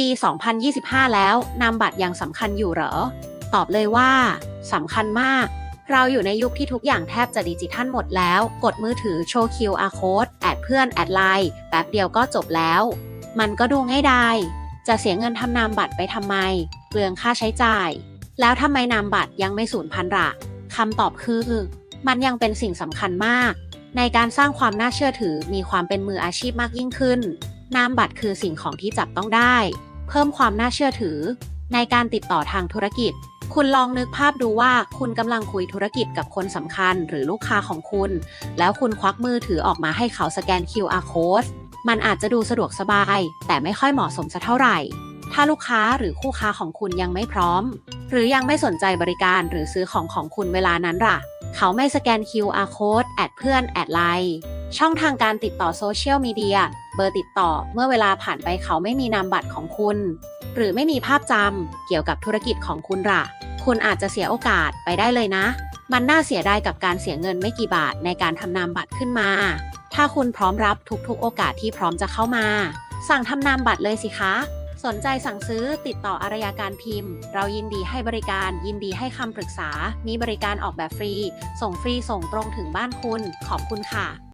ปี2025 แล้ว นามบัตรยังสำคัญอยู่เหรอ ตอบเลยว่าสำคัญมาก เราอยู่ในยุคที่ทุกอย่างแทบจะดิจิทัลหมดแล้ว กดมือถือโชว์ QR code แอดเพื่อน แอดไลน์แป๊บเดียวก็จบแล้ว มันก็ดูง่ายดายจะเสียเงินทำนามบัตรไปทำไม เปลืองค่าใช้จ่าย แล้วทำไมนามบัตรยังไม่สูญพันธุ์ละคำตอบคือ มันยังเป็นสิ่งสำคัญมาก ในการสร้างความน่าเชื่อถือมีความเป็นมืออาชีพมากยิ่งขึ้น นามบัตรคือสิ่งของที่จับต้องได้ เพิ่มความน่าเชื่อถือ ในการติดต่อทางธุรกิจ คุณลองนึกภาพดูว่าคุณกำลังคุยธุรกิจกับคนสำคัญหรือลูกค้าของคุณ แล้วคุณควักมือถือออกมาให้เขาสแกน QR code มันอาจจะดูสะดวกสบาย แต่ไม่ค่อยเหมาะสมสักเท่าไหร่ ถ้าลูกค้าหรือคู่ค้าของคุณยังไม่พร้อม หรือยังไม่สนใจบริการหรือซื้อของของคุณเวลานั้นล่ะ เขาไม่สแกน QR code แอดเพื่อนแอดไลน์ ช่องทางการติดต่อโซเชียลมีเดีย เบอร์ติดต่อ เมื่อเวลาผ่านไปเขาไม่มีนามบัตรของคุณ หรือไม่มีภาพจำเกี่ยวกับธุรกิจของคุณล่ะ คุณอาจจะเสียโอกาสไปได้เลยนะ มันน่าเสียดายกับการเสียเงินไม่กี่บาทในการทำนามบัตรขึ้นมา ถ้าคุณพร้อมรับทุกๆ โอกาสที่พร้อมจะเข้ามา สั่งทำนามบัตรเลยสิคะ สนใจสั่งซื้อติดต่ออารยาการพิมพ์ เรายินดีให้บริการยินดีให้คำปรึกษา มีบริการออกแบบฟรี ส่งฟรีส่งตรงถึงบ้านคุณ ขอบคุณค่ะ